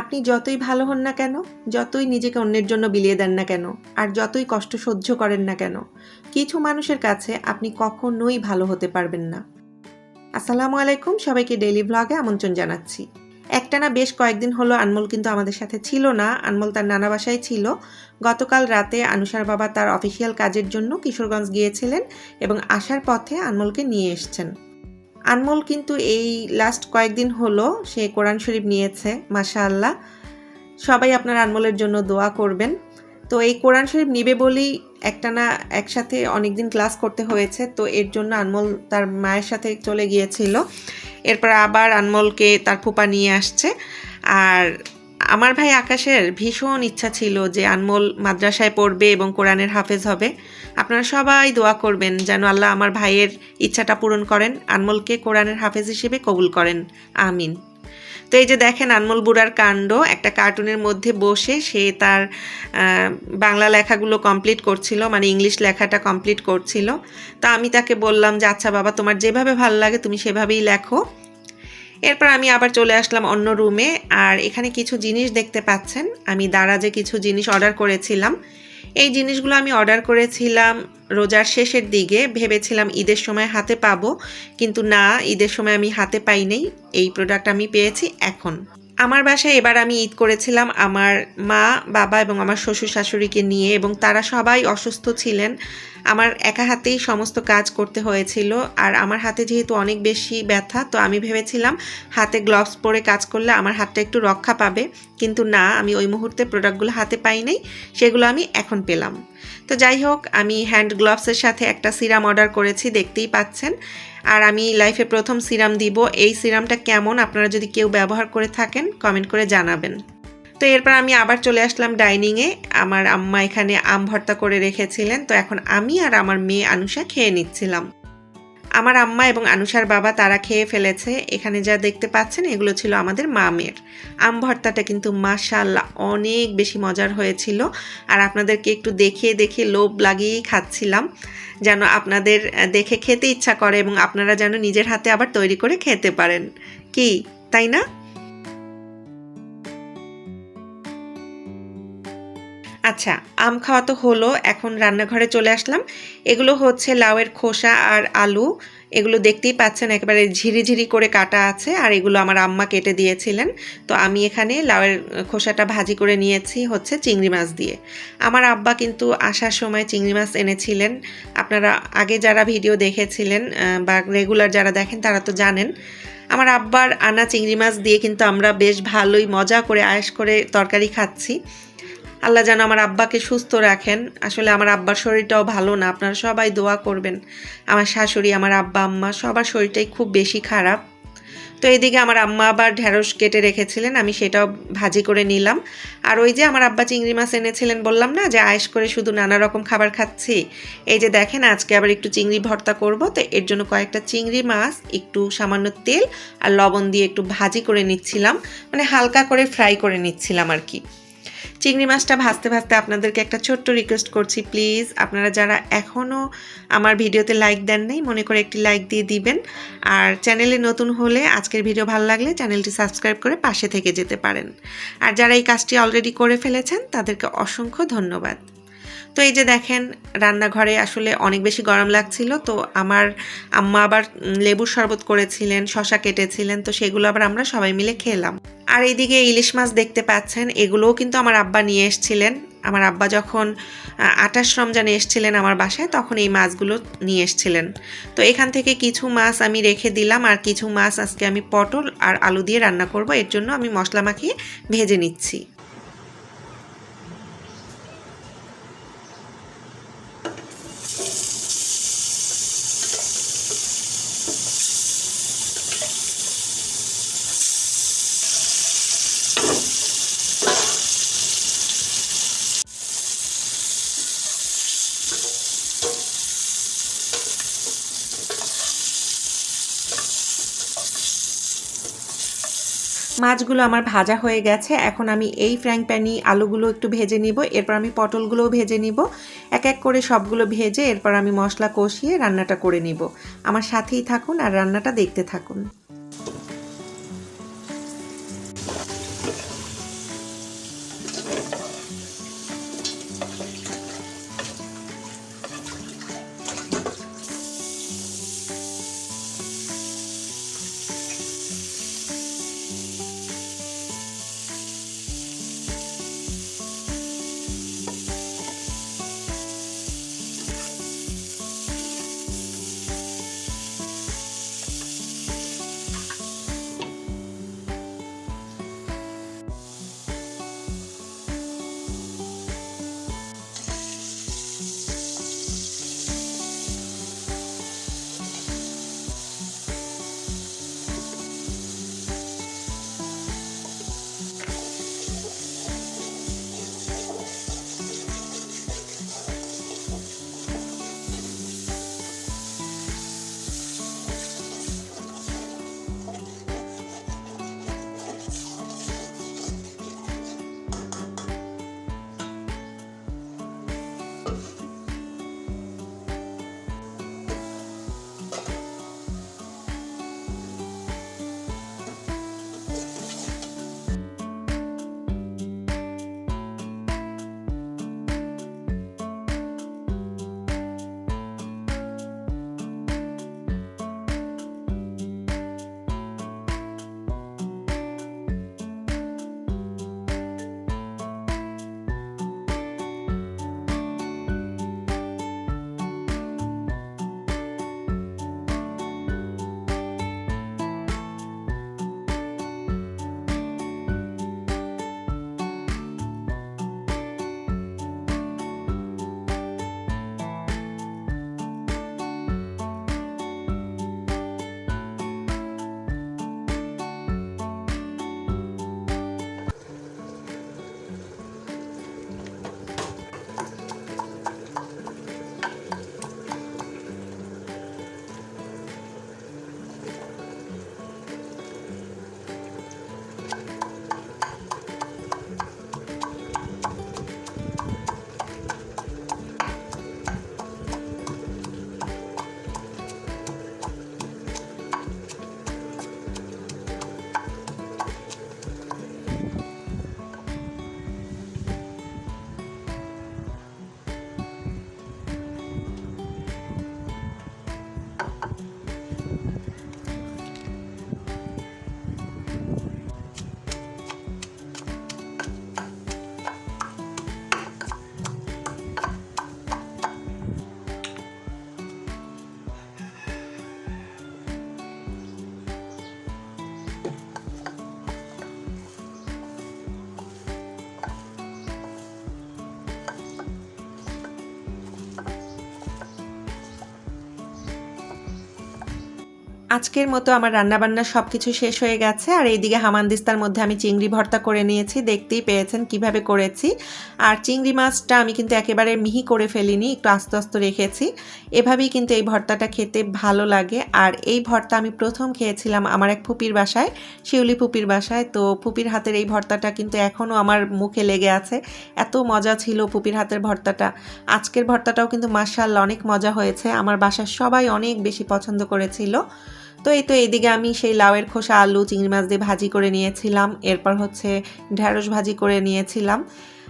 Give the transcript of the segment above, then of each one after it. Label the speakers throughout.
Speaker 1: আপনি যতই ভালো হন না কেন, যতই নিজেকে অন্যের জন্য বিলিয়ে দেন না কেন, আর যতই কষ্ট সহ্য করেন না কেন, কিছু মানুষের কাছে আপনি কখনোই ভালো হতে পারবেন না। আসসালামু আলাইকুম, সবাইকে ডেইলি ব্লগে আমন্ত্রণ জানাচ্ছি। একটানা বেশ কয়েকদিন হলো আনমোল কিন্তু আমাদের সাথে ছিল না, আনমোল তার নানা বাসায় ছিল। গতকাল রাতে আনুষার বাবা তার অফিসিয়াল কাজের জন্য কিশোরগঞ্জ গিয়েছিলেন এবং আসার পথে আনমোলকে নিয়ে এসছেন। আনমোল কিন্তু এই লাস্ট কয়েকদিন হলো, সে কোরআন শরীফ নিয়েছে মাশা আল্লাহ সবাই আপনার আনমলের জন্য দোয়া করবেন। তো এই কোরআন শরীফ নিবে বলেই একটা না একসাথে অনেকদিন ক্লাস করতে হয়েছে, তো এর জন্য আনমল তার মায়ের সাথে চলে গিয়েছিল। এরপর আবার আনমলকে তার ফুপা নিয়ে আসছে। আর আমার ভাই আকাশের ভীষণ ইচ্ছা ছিল যে আনমোল মাদ্রাসায় পড়বে এবং কোরআনের হাফেজ হবে। আপনারা সবাই দোয়া করবেন যেন আল্লাহ আমার ভাইয়ের ইচ্ছাটা পূরণ করেন, আনমোলকে কোরআনের হাফেজ হিসেবে কবুল করেন। আমিন। তো এই যে দেখেন আনমোল বুড়ার কাণ্ড, একটা কার্টুনের মধ্যে বসে সে তার বাংলা লেখাগুলো কমপ্লিট করছিল মানে ইংলিশ লেখাটা কমপ্লিট করছিল। তা আমি তাকে বললাম যে আচ্ছা বাবা, তোমার যেভাবে ভালো লাগে তুমি সেভাবেই লেখো। এরপর আমি আবার চলে আসলাম অন্য রুমে। আর এখানে কিছু জিনিস দেখতে পাচ্ছেন। আমি দারাজে কিছু জিনিস অর্ডার করেছিলাম। এই জিনিসগুলো আমি অর্ডার করেছিলাম রোজার শেষের দিকে। ভেবেছিলাম ঈদের সময় হাতে পাবো। কিন্তু না, ঈদের সময় আমি হাতে পাই এই প্রোডাক্ট আমি পেয়েছি এখন। আমার বাসায় এবার আমি ঈদ করেছিলাম আমার মা, বাবা এবং আমার শ্বশুর শাশুড়িকে নিয়ে এবং তারা সবাই অসুস্থ ছিলেন। আমার একা হাতেই সমস্ত কাজ করতে হয়েছিল আর আমার হাতে যেহেতু অনেক বেশি ব্যথা, তো আমি ভেবেছিলাম হাতে গ্লাভস পরে কাজ করলে আমার হাতটা একটু রক্ষা পাবে। কিন্তু না, আমি ওই মুহূর্তে প্রোডাক্টগুলো হাতে পাই নাই সেগুলো আমি এখন পেলাম। তো যাই হোক, আমি হ্যান্ড গ্লাভসের সাথে একটা সিরাম অর্ডার করেছি, দেখতেই পাচ্ছেন। আর আমি লাইফে প্রথম সিরাম দিব। এই সিরামটা কেমন? আপনারা যদি কেউ ব্যবহার করে থাকেন কমেন্ট করে জানাবেন। তো এরপর আমি আবার চলে আসলাম ডাইনিংয়ে। আমার আম্মা এখানে আম ভর্তা করে রেখেছিলেন। তো এখন আমি আর আমার মেয়ে আনুষা খেয়ে নিচ্ছিলাম। আমার আম্মা এবং আনুষার বাবা তারা খেয়ে ফেলেছে। এখানে যা দেখতে পাচ্ছেন, এগুলো ছিল আমাদের মামের। আম ভর্তাটা কিন্তু মাশাল্লাহ অনেক বেশি মজার হয়েছিল। আর আপনাদেরকে একটু দেখিয়ে দেখে লোভ লাগিয়েই খাচ্ছিলাম। যেন আপনাদের দেখে খেতে ইচ্ছা করে এবং আপনারা যেন নিজের হাতে আবার তৈরি করে খেতে পারেন। কি? তাই না? আচ্ছা আম খাওয়া তো হলো, এখন রান্নাঘরে চলে আসলাম। এগুলো হচ্ছে লাউয়ের খোসা আর আলু। এগুলো দেখতেই পাচ্ছেন, একেবারে ঝিরিঝিরি করে কাটা আছে, আর এগুলো আমার আম্মা কেটে দিয়েছিলেন। তো আমি এখানে লাউয়ের খোসাটা ভাজি করে নিয়েছি হচ্ছে চিংড়ি মাছ দিয়ে। আমার আব্বা কিন্তু আসার সময় চিংড়ি মাছ এনেছিলেন। আপনারা আগে যারা ভিডিও দেখেছিলেন বা রেগুলার যারা দেখেন, তারা তো জানেন। আমার আব্বার আনা চিংড়ি মাছ দিয়ে কিন্তু আমরা বেশ ভালোই মজা করে আয়েস করে তরকারি খাচ্ছি। আল্লাহ যেন আমার আব্বাকে সুস্থ রাখেন। আসলে আমার আব্বার শরীরটাও ভালো না। আপনারা সবাই দোয়া করবেন। আমার শাশুড়ি, আমার আব্বা, আম্মা, সবার শরীরটাই খুব বেশি খারাপ। তো এদিকে আমার আম্মা আবার ঢ্যাঁড়স কেটে রেখেছিলেন। আমি সেটাও ভাজি করে নিলাম। আর ওই যে আমার আব্বা চিংড়ি মাছ এনেছিলেন বললাম না, যে আয়েস করে শুধু নানা রকম খাবার খাচ্ছি। এই যে দেখেন, আজকে আবার একটু চিংড়ি ভর্তা করব। তো এর জন্য কয়েকটা চিংড়ি মাছ, একটু সামান্য তেল আর লবণ দিয়ে একটু ভাজি করে নিচ্ছিলাম। মানে হালকা করে ফ্রাই করে নিচ্ছিলাম আর কি। চিংড়ি মাছটা ভাজতে ভাজতে আপনাদেরকে একটা ছোট্ট রিকোয়েস্ট করছি প্লিজ আপনারা যারা এখনও আমার ভিডিওতে লাইক দেন নাই, মনে করে একটি লাইক দিয়ে দিবেন। আর চ্যানেলে নতুন হলে, আজকের ভিডিও ভালো লাগলে চ্যানেলটি সাবস্ক্রাইব করে পাশে থেকে যেতে পারেন। আর যারা এই কাজটি অলরেডি করে ফেলেছেন, তাদেরকে অসংখ্য ধন্যবাদ। তো এই যে দেখেন, রান্নাঘরে আসলে অনেক বেশি গরম লাগছিল, তো আমার আম্মা আবার লেবুর শরবত করেছিলেন, শশা কেটেছিলেন, তো সেগুলো আবার আমরা সবাই মিলে খেলাম। আর এইদিকে ইলিশ মাছ দেখতে পাচ্ছেন, এগুলোও কিন্তু আমার আব্বা নিয়ে এসছিলেন। আমার আব্বা যখন আটাশ রমজানে এসছিলেন আমার বাসায়, তখন এই মাছগুলো নিয়ে এসছিলেন। তো এখান থেকে কিছু মাছ আমি রেখে দিলাম, আর কিছু মাছ আজকে আমি পটল আর আলু দিয়ে রান্না করব, এর জন্য আমি মশলা মাখিয়ে ভেজে নিচ্ছি। মাছগুলো আমার ভাজা হয়ে গেছে। এখন আমি এই ফ্র্যাঙ্ক প্যানি আলুগুলো একটু ভেজে নিব। এরপর আমি পটলগুলোও ভেজে নিব। এক এক করে সবগুলো ভেজে এরপর আমি মশলা কষিয়ে রান্নাটা করে নিব। আমার সাথেই থাকুন আর রান্নাটা দেখতে থাকুন। আজকের মতো আমার রান্নাবান্না সব কিছু শেষ হয়ে গেছে, আর এইদিকে হামানদিস্তার মধ্যে আমি চিংড়ি ভর্তা করে নিয়েছি, দেখতেই পেয়েছেন কীভাবে করেছি। আর চিংড়ি মাছটা আমি কিন্তু একেবারে মিহি করে ফেলিনি, একটু আস্তে আস্তে রেখেছি। এভাবেই কিন্তু এই ভর্তাটা খেতে ভালো লাগে। আর এই ভর্তা আমি প্রথম খেয়েছিলাম আমার এক ফুপির বাসায়, শিউলি ফুপির বাসায়। তো ফুপির হাতের এই ভর্তাটা কিন্তু এখনও আমার মুখে লেগে আছে। এত মজা ছিল ফুপির হাতের ভর্তাটা। আজকের ভর্তাটাও কিন্তু মার্শাল অনেক মজা হয়েছে। আমার বাসার সবাই অনেক বেশি পছন্দ করেছিল। তো এই তো এইদিকে আমি সেই লাউয়ের খোসা, আলু, চিংড়ি মাছ দিয়ে ভাজি করে নিয়েছিলাম। এরপর হচ্ছে ঢ্যাঁড়স ভাজি করে নিয়েছিলাম।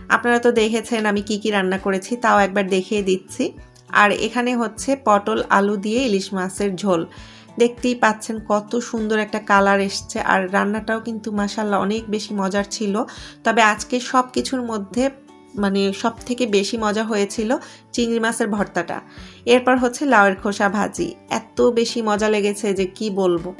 Speaker 1: আপনারা তো দেখেছেন আমি কি কি রান্না করেছি, তাও একবার দেখিয়ে দিচ্ছি। আর এখানে হচ্ছে পটল, আলু দিয়ে ইলিশ মাছের ঝোল। দেখতেই পাচ্ছেন কত সুন্দর একটা কালার এসছে। আর রান্নাটাও কিন্তু মাসাল্লাহ অনেক বেশি মজার ছিল। তবে আজকে সব কিছুর মধ্যে মানে সব থেকে বেশি মজা হয়েছিল চিংড়ি মাছের ভর্তাটা। এরপর হচ্ছে লাউয়ের খোসা ভাজি। এত বেশি মজা লেগেছে যে কি বলব?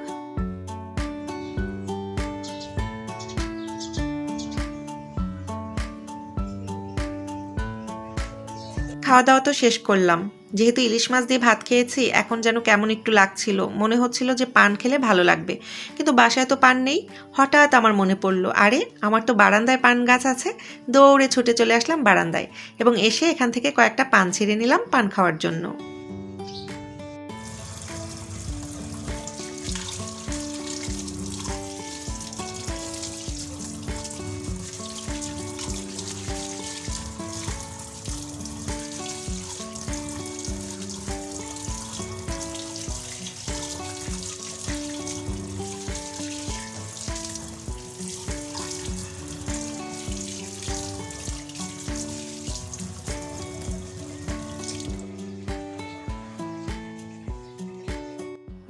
Speaker 1: খাওয়া দাওয়া তো শেষ করলাম। যেহেতু ইলিশ মাছ দিয়ে ভাত খেয়েছি, এখন যেন কেমন একটু লাগছিল। মনে হচ্ছিল যে পান খেলে ভালো লাগবে। কিন্তু বাসায় তো পান নেই। হঠাৎ আমার মনে পড়ল, আরে, আমার তো বারান্দায় পান গাছ আছে। দৌড়ে ছুটে চলে আসলাম বারান্দায় এবং এসে এখান থেকে কয়েকটা পান ছিঁড়ে নিলাম পান খাওয়ার জন্য।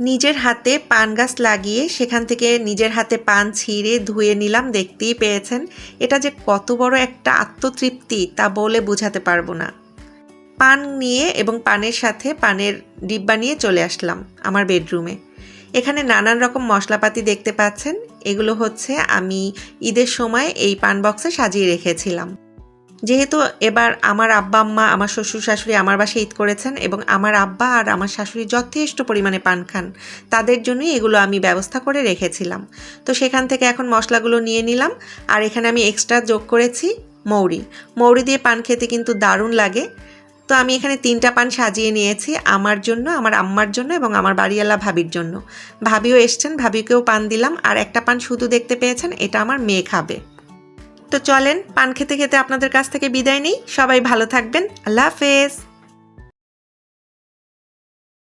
Speaker 1: নিজের হাতে পান গাছ লাগিয়ে সেখান থেকে নিজের হাতে পান ছিঁড়ে ধুয়ে নিলাম, দেখতেই পেয়েছেন। এটা যে কত বড় একটা আত্মতৃপ্তি, তা বলে বোঝাতে পারব না। পান নিয়ে এবং পানের সাথে পানের ডিব্বা নিয়ে চলে আসলাম আমার বেডরুমে। এখানে নানান রকম মশলাপাতি দেখতে পাচ্ছেন। এগুলো হচ্ছে আমি ঈদের সময় এই পান বক্সে সাজিয়ে রেখেছিলাম। যেহেতু এবার আমার আব্বা, আম্মা, আমার শ্বশুর শাশুড়ি আমার বাসায় ঈদ করেছেন এবং আমার আব্বা আর আমার শাশুড়ি যথেষ্ট পরিমাণে পান খান, তাদের জন্যই এগুলো আমি ব্যবস্থা করে রেখেছিলাম। তো সেখান থেকে এখন মশলাগুলো নিয়ে নিলাম আর এখানে আমি এক্সট্রা যোগ করেছি মৌরি। মৌরি দিয়ে পান খেতে কিন্তু দারুণ লাগে। তো আমি এখানে তিনটা পান সাজিয়ে নিয়েছি আমার জন্য, আমার আম্মার জন্য এবং আমার বাড়িওয়ালা ভাবির জন্য। ভাবিও এসছেন, ভাবিকেও পান দিলাম আর একটা পান শুধু দেখতে পেয়েছেন, এটা আমার মেয়ে খাবে। তো চলেন, পান খেতে খেতে আপনাদের কাছ থেকে বিদায় নেই। সবাই ভালো থাকবেন। আল্লাহ হাফেজ।